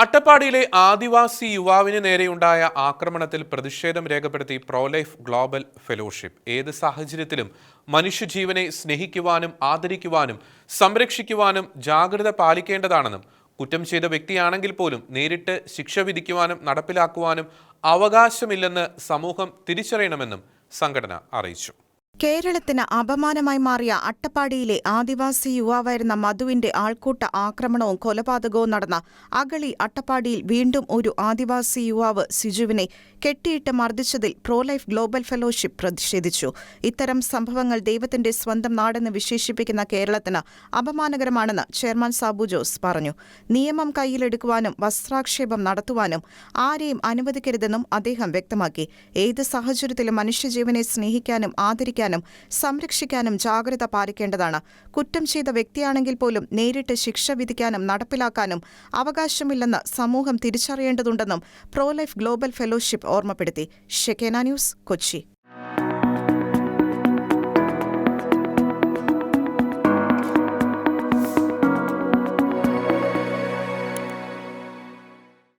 അട്ടപ്പാടിയിലെ ആദിവാസി യുവാവിന് നേരെയുണ്ടായ ആക്രമണത്തിൽ പ്രതിഷേധം രേഖപ്പെടുത്തി പ്രോലൈഫ് ഗ്ലോബൽ ഫെലോഷിപ്പ് ഏത് സാഹചര്യത്തിലും മനുഷ്യജീവനെ സ്നേഹിക്കുവാനും ആദരിക്കുവാനും സംരക്ഷിക്കുവാനും ജാഗ്രത പാലിക്കേണ്ടതാണെന്നും കുറ്റം ചെയ്ത വ്യക്തിയാണെങ്കിൽ പോലും നേരിട്ട് ശിക്ഷ വിധിക്കുവാനും നടപ്പിലാക്കുവാനും അവകാശമില്ലെന്ന് സമൂഹം തിരിച്ചറിയണമെന്നും സംഘടന അറിയിച്ചു. കേരളത്തിന് അപമാനമായി മാറിയ അട്ടപ്പാടിയിലെ ആദിവാസി യുവാവായിരുന്ന മധുവിന്റെ ആൾക്കൂട്ട ആക്രമണവും കൊലപാതകവും നടന്ന അഗളി അട്ടപ്പാടിയിൽ വീണ്ടും ഒരു ആദിവാസി യുവാവ് സിജുവിനെ കെട്ടിയിട്ട് മർദ്ദിച്ചതിൽ പ്രോലൈഫ് ഗ്ലോബൽ ഫെലോഷിപ്പ് പ്രതിഷേധിച്ചു. ഇത്തരം സംഭവങ്ങൾ ദൈവത്തിന്റെ സ്വന്തം നാടെന്ന് വിശേഷിപ്പിക്കുന്ന കേരളത്തിന് അപമാനകരമാണെന്ന് ചെയർമാൻ സാബു ജോസ് പറഞ്ഞു. നിയമം കയ്യിലെടുക്കുവാനും വസ്ത്രാക്ഷേപം നടത്തുവാനും ആരെയും അനുവദിക്കരുതെന്നും അദ്ദേഹം വ്യക്തമാക്കി. ഏത് സാഹചര്യത്തിലും മനുഷ്യജീവനെ സ്നേഹിക്കാനും ആദരിക്കാനും സംരക്ഷിക്കാനും ജാഗ്രത പാലിക്കേണ്ടതാണ്. കുറ്റം ചെയ്ത വ്യക്തിയാണെങ്കിൽ പോലും നേരിട്ട് ശിക്ഷ വിധിക്കാനും നടപ്പിലാക്കാനും അവകാശമില്ലെന്ന് സമൂഹം തിരിച്ചറിയേണ്ടതുണ്ടെന്നും പ്രോലൈഫ് ഗ്ലോബൽ ഫെലോഷിപ്പ് ഓർമ്മപ്പെടുത്തി. Shekinah news Kochi.